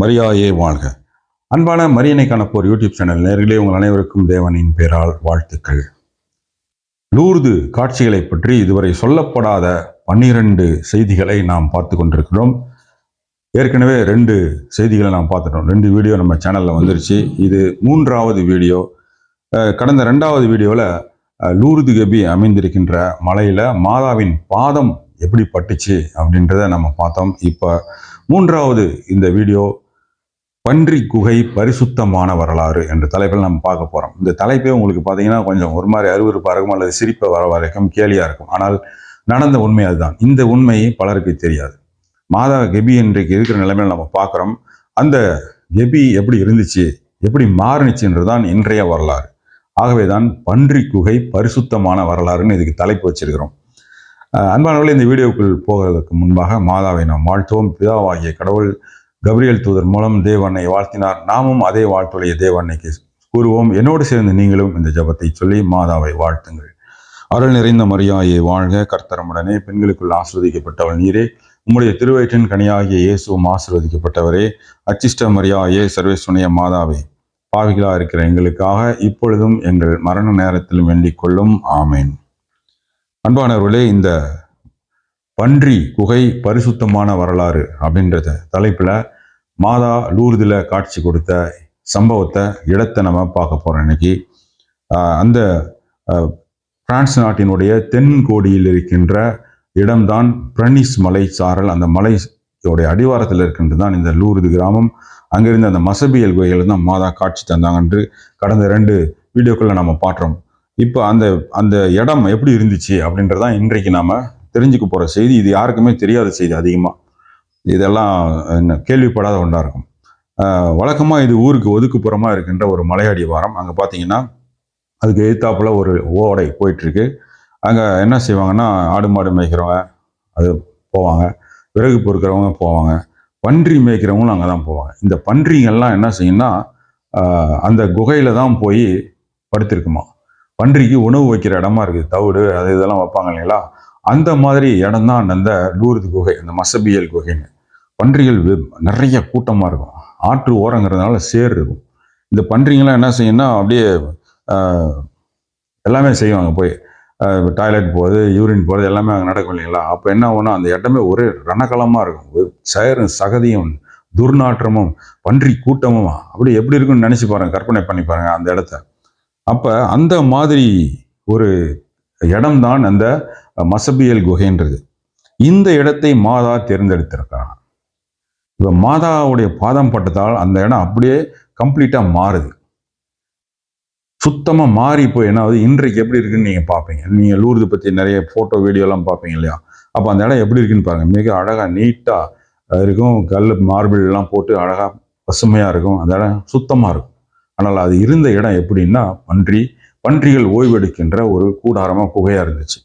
மரியாயே வாழ்க. அன்பான மரியனை காணப்போர் யூடியூப் சேனல் நேர்களே உங்கள் அனைவருக்கும் தேவனின் பேரால் வாழ்த்துக்கள். லூர்து காட்சிகளை பற்றி இதுவரை சொல்லப்படாத பன்னிரண்டு செய்திகளை நாம் பார்த்து கொண்டிருக்கிறோம். ஏற்கனவே ரெண்டு செய்திகளை நாம் பார்த்துட்டோம். ரெண்டு வீடியோ நம்ம சேனலில் வந்துருச்சு. இது மூன்றாவது வீடியோ. கடந்த ரெண்டாவது வீடியோவில் லூர்து கபி அமைந்திருக்கின்ற மலையில் மாதாவின் பாதம் எப்படி பட்டுச்சு அப்படின்றத நம்ம பார்த்தோம். இப்போ மூன்றாவது இந்த வீடியோ பன்றி குகை பரிசுத்தமான வரலாறு என்ற தலைப்பில் நம்ம பார்க்க போகிறோம் இந்த தலைப்பே உங்களுக்கு பார்த்தீங்கன்னா கொஞ்சம் ஒரு மாதிரி அருவருப்பாக இருக்கும் அல்லது சிரிப்பை வர வரைக்கும் கேலியாக இருக்கும். ஆனால் நடந்த உண்மை அதுதான். இந்த உண்மையை பலருக்கு தெரியாது. மாதா கெபி இன்றைக்கு இருக்கிற நிலைமையில் நம்ம பார்க்குறோம். அந்த கெபி எப்படி இருந்துச்சு எப்படி மாறுனுச்சுன்றதுதான் இன்றைய வரலாறு. ஆகவே தான் பன்றி குகை பரிசுத்தமான வரலாறுன்னு இதுக்கு தலைப்பு வச்சிருக்கிறோம். அஹ் அன்பானவர்களே இந்த வீடியோக்குள் போகிறதுக்கு முன்பாக மாதாவை நாம் வாழ்த்துவோம். பிதாவாகிய கடவுள் கபிரியல் தூதர் மூலம் தேவனை வாழ்த்தினார். நாமும் அதே வாழ்த்துடைய தேவன்னைக்கு கூறுவோம். என்னோடு சேர்ந்து நீங்களும் இந்த ஜபத்தை சொல்லி மாதாவை வாழ்த்துங்கள். அருள் நிறைந்த மரியாயை வாழ்க. கர்த்தரமுடனே பெண்களுக்குள் ஆஸ்வதிக்கப்பட்டவள் நீரே. உம்முடைய திருவயிற்றின் கனியாகிய இயேசுவும் ஆசிர்வதிக்கப்பட்டவரே. அச்சிஷ்ட மரியாயே சர்வேஸ்வனைய மாதாவே பாவிகளாக இருக்கிற எங்களுக்காக இப்பொழுதும் எங்கள் மரண நேரத்திலும் வேண்டிக் கொள்ளும். ஆமேன். அன்பானவர்களே இந்த பன்றி குகை பரிசுத்தமான வரலாறு அப்படின்றத தலைப்பில் மாதா லூர்தில் காட்சி கொடுத்த சம்பவத்தை இடத்தை நம்ம பார்க்க போகிறோம் இன்னைக்கு. அந்த பிரான்ஸ் நாட்டினுடைய தென்கோடியில் இருக்கின்ற இடம்தான் பிரனிஸ் மலை சாரல். அந்த மலையோடைய அடிவாரத்தில் இருக்கின்றது தான் இந்த லூர்து கிராமம். அங்கிருந்து அந்த மசபியல் குகைகள் தான் மாதா காட்சி தந்தாங்க என்று கடந்த ரெண்டு வீடியோக்களில் நம்ம பார்த்தோம் இப்போ அந்த அந்த இடம் எப்படி இருந்துச்சு அப்படின்றதான் இன்றைக்கு நாம் தெரிஞ்சுக்க போகிற செய்தி இது யாருக்குமே தெரியாத செய்தி அதிகமாக இதெல்லாம் என்ன, கேள்விப்படாத ஒன்றாக இருக்கும். வழக்கமாக இது ஊருக்கு ஒதுக்குப்புறமாக இருக்கின்ற ஒரு மலையாடி வாரம். அங்கே பார்த்தீங்கன்னா அதுக்கு எதிர்த்தாப்புல ஒரு ஓடை போயிட்டுருக்கு அங்கே என்ன செய்வாங்கன்னா ஆடு மாடு மேய்க்கிறவங்க அது போவாங்க. விறகு பொறுக்கிறவங்க போவாங்க. பன்றி மேய்க்கிறவங்களும் அங்கே தான் போவாங்க. இந்த பன்றிங்கள்லாம் என்ன செய்யும்னா அந்த குகையில் தான் போய் படுத்திருக்குமா. பன்றிக்கு உணவு வைக்கிற இடமா இருக்குது தவிடு அது இதெல்லாம் வைப்பாங்க இல்லைங்களா? அந்த மாதிரி இடம் தான் அந்த லூர்து குகை அந்த மசபியல் குகைன்னு. பன்றிகள் நிறைய கூட்டமாக இருக்கும். ஆற்று ஓரங்கிறதுனால சேர் இருக்கும். இந்த பன்றிங்கெல்லாம் என்ன செய்யும்னா அப்படியே எல்லாமே செய்வாங்க போய். டாய்லெட் போகுது யூரின் போகிறது எல்லாமே அங்கே நடக்கும் இல்லைங்களா? அப்போ என்ன ஆகும்னா அந்த இடமே ஒரே ரணகலமாக இருக்கும். சேரும் சகதியும் துர்நாற்றமும் பன்றி கூட்டமும். அப்படி எப்படி இருக்குன்னு நினச்சி பாருங்கள் கற்பனை பண்ணி பாருங்கள் அந்த இடத்த. அப்போ அந்த மாதிரி ஒரு இடம்தான் அந்த மசபியல் குகைன்றது. இந்த இடத்தை மாதா தேர்ந்தெடுத்திருக்கிறாங்க இப்போ மாதாவுடைய பாதம் பட்டதால் அந்த இடம் அப்படியே கம்ப்ளீட்டாக மாறுது. சுத்தமாக மாறி போய் என்ன ஆகுது? இன்றைக்கு எப்படி இருக்குன்னு நீங்கள் பார்ப்பீங்க. நீங்கள் லூர்து பற்றி நிறைய ஃபோட்டோ வீடியோலாம் பார்ப்பீங்க இல்லையா? அப்போ அந்த இடம் எப்படி இருக்குன்னு பாருங்கள் மிக அழகாக நீட்டாக இருக்கும். கல் மார்பிள் எல்லாம் போட்டு அழகாக பசுமையாக இருக்கும். அந்த இடம் சுத்தமாக இருக்கும். ஆனால் அது இருந்த இடம் எப்படின்னா பன்றி பன்றிகள் ஓய்வெடுக்கின்ற ஒரு கூடாரமாக குகையாக இருந்துச்சு.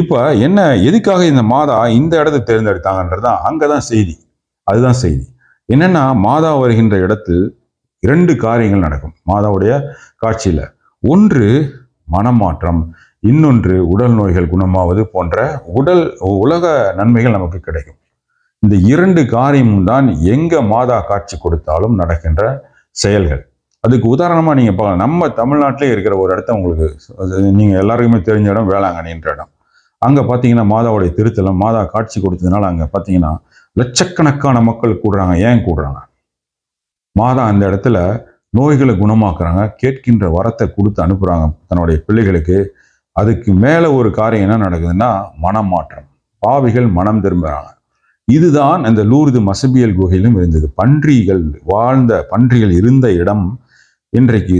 இப்போ என்ன எதுக்காக இந்த மாதா இந்த இடத்தை தேர்ந்தெடுத்தாங்கன்றது தான் அங்கே தான் செய்தி. அதுதான் செய்தி. என்னன்னா மாதா வருகின்ற இடத்தில் இரண்டு காரியங்கள் நடக்கும். மாதாவுடைய காட்சியில். ஒன்று மனமாற்றம். இன்னொன்று உடல் நோய்கள் குணமாவது போன்ற உடல் உலக நன்மைகள் நமக்கு கிடைக்கும். இந்த இரண்டு காரியமும் தான் எங்கே மாதா காட்சி கொடுத்தாலும் நடக்கின்ற செயல்கள். அதுக்கு உதாரணமாக நீங்கள் பார்க்கலாம். நம்ம தமிழ்நாட்டிலே இருக்கிற ஒரு இடத்த உங்களுக்கு நீங்கள் எல்லாருக்குமே தெரிஞ்ச இடம் வேளாங்கண்ணின்ற இடம். அங்க பார்த்தீங்கன்னா மாதாவுடைய திருத்தலம் மாதா காட்சி கொடுத்ததுனால அங்கே பார்த்தீங்கன்னா லட்சக்கணக்கான மக்கள் கூடுறாங்க. ஏன் கூடுறாங்க? மாதா அந்த இடத்துல நோய்களை குணமாக்குறாங்க. கேட்கின்ற வரத்தை கொடுத்து அனுப்புகிறாங்க தன்னுடைய பிள்ளைகளுக்கு. அதுக்கு மேலே ஒரு காரியம் என்ன நடக்குதுன்னா மனம் மாற்றம் பாவிகள் மனம் திரும்புகிறாங்க இதுதான் அந்த லூர்து மசபியல் குகையிலும் இருந்தது. பன்றிகள் வாழ்ந்த பன்றிகள் இருந்த இடம் இன்றைக்கு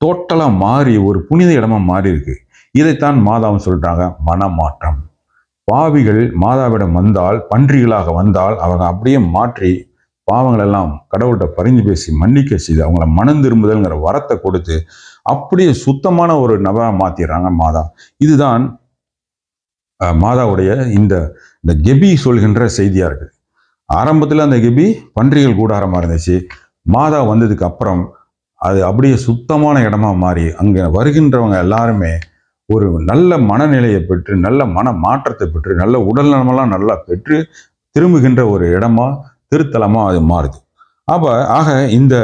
டோட்டலாக மாறி ஒரு புனித இடமா மாறி இருக்கு இதைத்தான் மாதாவும் சொல்றாங்க மனமாற்றம். பாவிகள் மாதாவிடம் வந்தால் பன்றிகளாக வந்தால் அவங்க அப்படியே மாற்றி பாவங்களெல்லாம் கடவுள்கிட்ட பரிந்து பேசி மன்னிக்க செய்து அவங்கள மனம் திரும்புதல்ங்கிற வரத்தை கொடுத்து அப்படியே சுத்தமான ஒரு நபராக மாத்திடுறாங்க மாதா. இதுதான் மாதாவுடைய இந்த இந்த கெபி சொல்கின்ற செய்தியா இருக்கு ஆரம்பத்தில் அந்த கெபி பன்றிகள் கூடாரமாக இருந்துச்சு. மாதா வந்ததுக்கு அப்புறம் அது அப்படியே சுத்தமான இடமா மாறி அங்கே வருகின்றவங்க எல்லாருமே ஒரு நல்ல மனநிலையை பெற்று நல்ல மன மாற்றத்தை பெற்று நல்ல உடல் நலமெல்லாம் நல்லா பெற்று திரும்புகின்ற ஒரு இடமா திருத்தலமாக அது மாறுது. அப்போ ஆக இந்த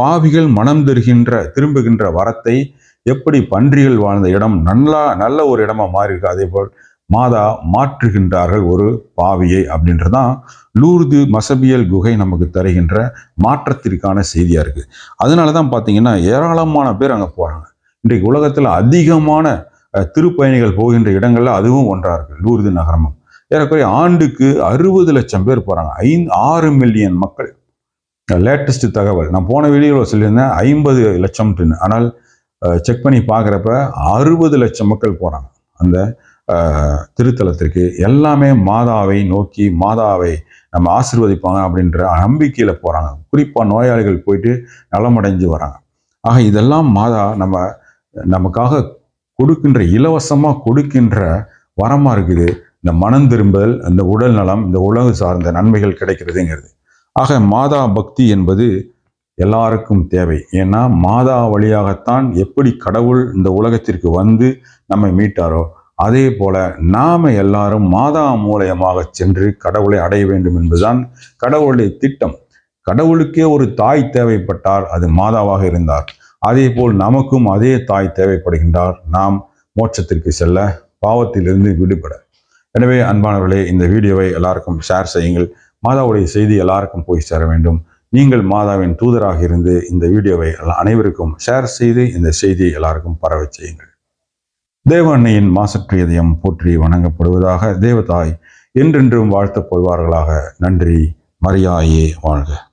பாவிகள் மனம் தருகின்ற திரும்புகின்ற வரத்தை எப்படி பன்றிகள் வாழ்ந்த இடம் நல்லா நல்ல ஒரு இடமா மாறி இருக்கு அதே போல் மாதா மாற்றுகின்றார்கள் ஒரு பாவியை அப்படின்றதான் லூர்து மசபியல் குகை நமக்கு தருகின்ற மாற்றத்திற்கான செய்தியாக இருக்குது அதனால தான் பார்த்தீங்கன்னா ஏராளமான பேர் அங்கே போகிறாங்க இன்றைக்கு உலகத்தில் அதிகமான திருப்பயணிகள் போகின்ற இடங்கள்ல அதுவும் ஒன்றா இருக்கு லூர்து நகரமும். ஏறக்குறைய ஆண்டுக்கு அறுபது லட்சம் பேர் போறாங்க. ஐந்து ஆறு மில்லியன் மக்கள். லேட்டஸ்ட் தகவல். நான் போன வீடியோவில் சொல்லியிருந்தேன் ஐம்பது லட்சம்னு ஆனால் செக் பண்ணி பார்க்குறப்ப அறுபது லட்சம் மக்கள் போகிறாங்க அந்த திருத்தலத்திற்கு. எல்லாமே மாதாவை நோக்கி மாதாவை நம்ம ஆசிர்வதிப்பாங்க அப்படின்ற நம்பிக்கையில் போகிறாங்க குறிப்பாக நோயாளிகள் போயிட்டு நலமடைஞ்சு வராங்க. ஆக இதெல்லாம் மாதா நம்ம நமக்காக கொடுக்கின்ற இலவசமாக கொடுக்கின்ற வரமாக இருக்குது. இந்த மனம் திரும்பல் இந்த உடல் நலம் இந்த உலகு சார்ந்த நன்மைகள் கிடைக்கிறதுங்கிறது. ஆக மாதா பக்தி என்பது எல்லாருக்கும் தேவை. ஏன்னா மாதா வழியாகத்தான் எப்படி கடவுள் இந்த உலகத்திற்கு வந்து நம்மை மீட்டாரோ அதே போல நாம எல்லாரும் மாதா மூலயமாக சென்று கடவுளை அடைய வேண்டும் என்பதுதான் கடவுளுடைய திட்டம். கடவுளுக்கே ஒரு தாய் தேவைப்பட்டார் அது மாதாவாக இருந்தார். அதே போல் நமக்கும் அதே தாய் தேவைப்படுகின்றார். நாம் மோட்சத்திற்கு செல்ல பாவத்திலிருந்து விடுபட. எனவே அன்பானவர்களே இந்த வீடியோவை எல்லாருக்கும் ஷேர் செய்யுங்கள். மாதாவுடைய செய்தி எல்லாருக்கும் போய் சேர வேண்டும். நீங்கள் மாதாவின் தூதராக இருந்து இந்த வீடியோவை எல்லா- அனைவருக்கும் ஷேர் செய்து இந்த செய்தியை எல்லாருக்கும் பரவச் செய்யுங்கள். தேவ அன்னையின் மாசற்ற போற்றி வணங்கப்படுவதாக தேவதாய் என்றென்றும் வாழ்த்தப்படுவார்களாக நன்றி. மரியாயே வாழ்க.